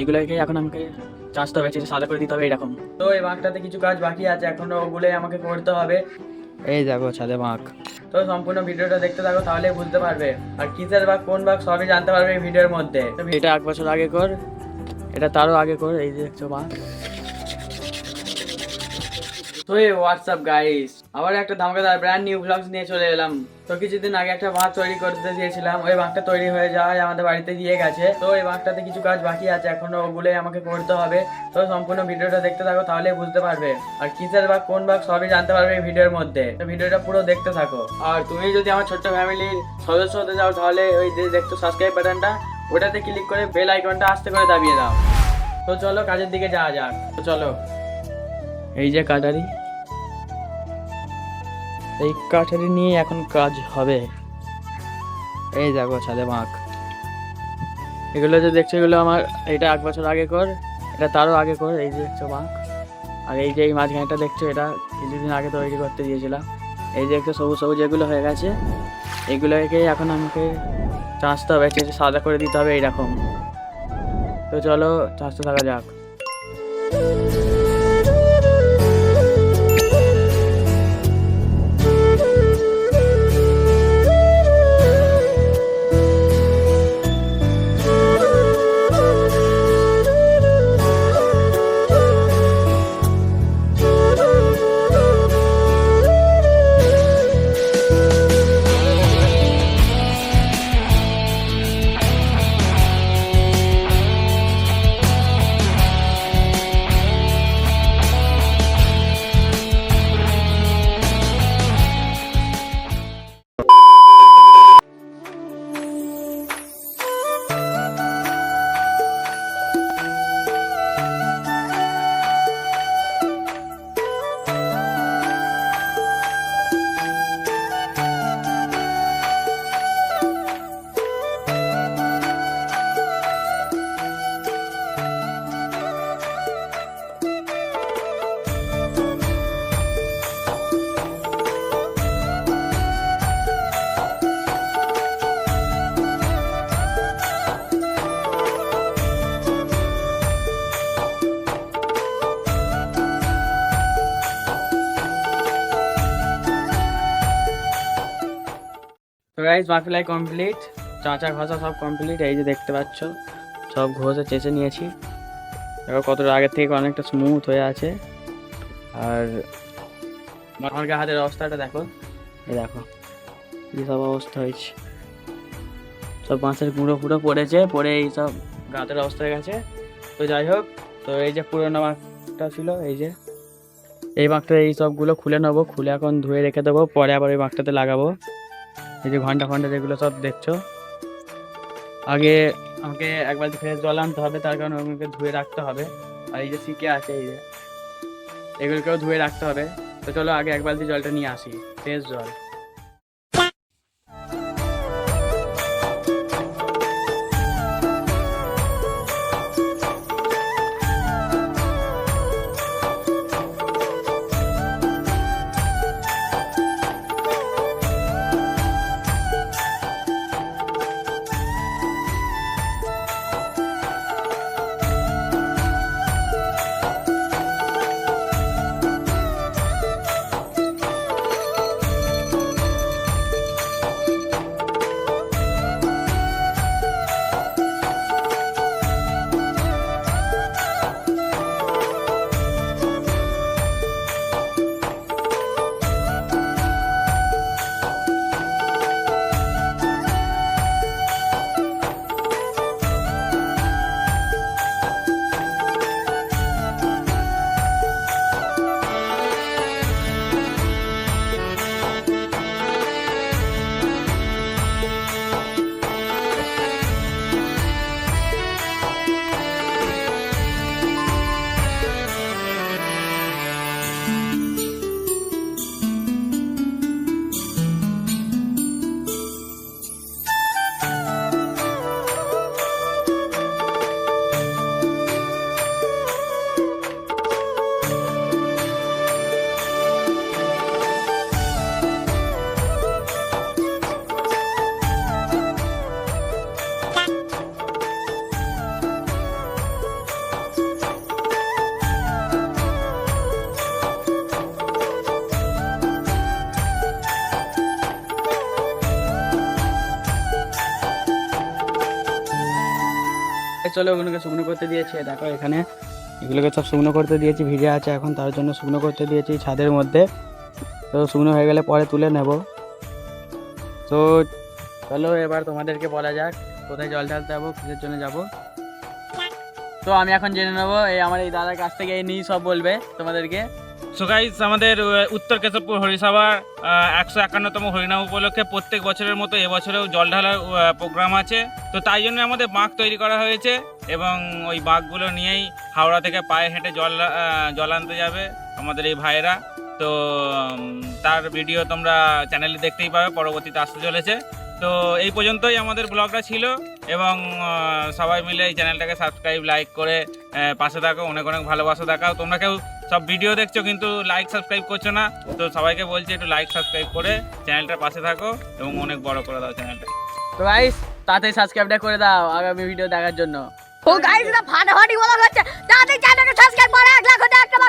এগুলোকে এখন আমাকে চাষতে হবে সাদা করে দিতে হবে এরকম। তো এই বাঁকটাতে কিছু কাজ বাকি আছে এখনও ওগুলোই আমাকে করতে হবে। এই দেখো ছাদে বাঁক তো সম্পূর্ণ ভিডিওটা দেখতে থাকো তাহলে বুঝতে পারবে। আর কিসের বাঘ কোন বাঘ সবই জানতে পারবে এই ভিডিওর মধ্যে। এটা এক বছর আগে কর এটা তারও আগে কর এই যে দেখছ বাঘ। তো এই হোয়াটসঅ্যাপ গাইস আবার একটা ধামাকাদার ব্র্যান্ড নিউ ব্লগস নিয়ে চলে এলাম। তো কিছুদিন আগে একটা বাঁক তৈরি করতে দিয়েছিলাম ওই বাঁকটা তৈরি হয়ে যাওয়ায় আমাদের বাড়িতে দিয়ে গেছে। তো ওই বাঁকটাতে কিছু কাজ বাকি আছে। এখনও ওগুলোই আমাকে করতে হবে। তো সম্পূর্ণ ভিডিওটা দেখতে থাকো তাহলে বুঝতে পারবে। আর কিসের বাঘ, কোন বাঘ, সবই জানতে পারবে এই ভিডিওর মধ্যে। তো ভিডিওটা পুরো দেখতে থাকো। আর তুমি যদি আমার ছোট্ট ফ্যামিলির সদস্য হতে যাও তাহলে ওই যে দেখছ সাবস্ক্রাইব বাটনটা ওটাতে ক্লিক করে বেল আইকনটা আস্তে করে দাবিয়ে দাও। তো চলো, কাজের দিকে যাওয়া যাক। তো চলো, এই যে কাটারি। এই কাঠারি নিয়ে এখন কাজ হবে। এই দেখো ছাদে বাঁক এগুলো যে দেখছ, এগুলো আমার, এটা এক বছর আগে কর, এটা তারও আগে কর, এই যে দেখছ বাঁক আর এই যে এই মাঝখানেটা দেখছ, এটা কিছুদিন আগে তৈরি করতে দিয়েছিলাম। এই যে একটু সবুজ সবুজ এগুলো হয়ে গেছে, এগুলোকে এখন আমাকে চাঁচতে হবে সাদা করে দিতে হবে এইরকম। তো চলো চাষতে থাকা যাক। তো গাইজ বাকিলাই কমপ্লিট চাঁচা ঘষা সব কমপ্লিট এই যে দেখতে পাচ্ছ, সব ঘষে চেঁচে নিয়েছি। এবার কতটা আগের থেকে অনেকটা স্মুথ হয়ে আছে। আর আমার গা হাতের অবস্থাটা দেখো। এই দেখো এই সব অবস্থা হয়েছে। সব বাঁশের গুঁড়ো ফুড়ো পড়েছে, পড়ে এই সব গাতের অবস্থা হয়ে গেছে। তো যাই হোক, তো এই যে পুরোনো বাঁকটা ছিল, এই যে। এই বাঁকটা এই সবগুলো খুলে নেব, খুলে এখন ধুয়ে রেখে দেবো, পরে আবার ওই বাঁকটাতে লাগাবো। এই যে ঘণ্টা ঘণ্টা যেগুলো সব দেখছ। আগে আমাকে এক বালতি ফ্রেশ জল আনতে হবে, তার কারণে ওগুলোকে ধুয়ে রাখতে হবে। আর এই যে শিখে আছে, এই যে। এগুলোকেও ধুয়ে রাখতে হবে। তো চলো আগে এক বালতি জলটা নিয়ে আসি, ফ্রেশ জল। চলো ওগুলোকে শুকনো করতে দিয়েছে। দেখো এখানে এগুলোকে সব শুকনো করতে দিয়েছি, ভিজে আছে এখন, তার জন্য শুকনো করতে দিয়েছি ছাদের মধ্যে। তো শুকনো হয়ে গেলে পরে তুলে নেব। তো চলো এবার তোমাদেরকে বলা যাক, কোথায় জল ঢালতে যাব, কিসের জন্য যাব? তো আমি এখন জেনে নেব, এই আমার এই দাদার কাছ থেকে এই নিয়ে সব বলবে তোমাদেরকে। সো গাইস আমাদের উত্তর কেশবপুর হরিসভার একশো একান্নতম হরিনাম উপলক্ষে প্রত্যেক বছরের মতো এবছরেও জল ঢালার প্রোগ্রাম আছে। তো তাই জন্য আমাদের বাঁক তৈরি করা হয়েছে এবং ওই বাঁকগুলো নিয়েই হাওড়া থেকে পায়ে হেঁটে জল জল আনতে যাবে আমাদের এই ভাইয়েরা। তো তার ভিডিও তোমরা চ্যানেলে দেখতেই পাবে, পরবর্তীতে আসতে চলেছে। তো এই পর্যন্তই আমাদের ব্লগটা ছিল এবং সবাই মিলে এই চ্যানেলটাকে সাবস্ক্রাইব, লাইক করে পাশে থাকো, অনেক অনেক ভালোবাসা দেখাও। তোমরা কেউ সব ভিডিও দেখছ কিন্তু লাইক সাবস্ক্রাইব করছ না। তো সবাইকে বলছি একটু লাইক সাবস্ক্রাইব করে চ্যানেলটার পাশে থাকো এবং অনেক বড় করে দাও চ্যানেলটা তো গাইস তাতে সাবস্ক্রাইবটা করে দাও আগামী ভিডিও দেখার জন্য। ও গাইস এটা ফাটাফাটি বলা হচ্ছে। তাতে চ্যানেলটা সাবস্ক্রাইব করে এক লাখ হতে একটা বাকি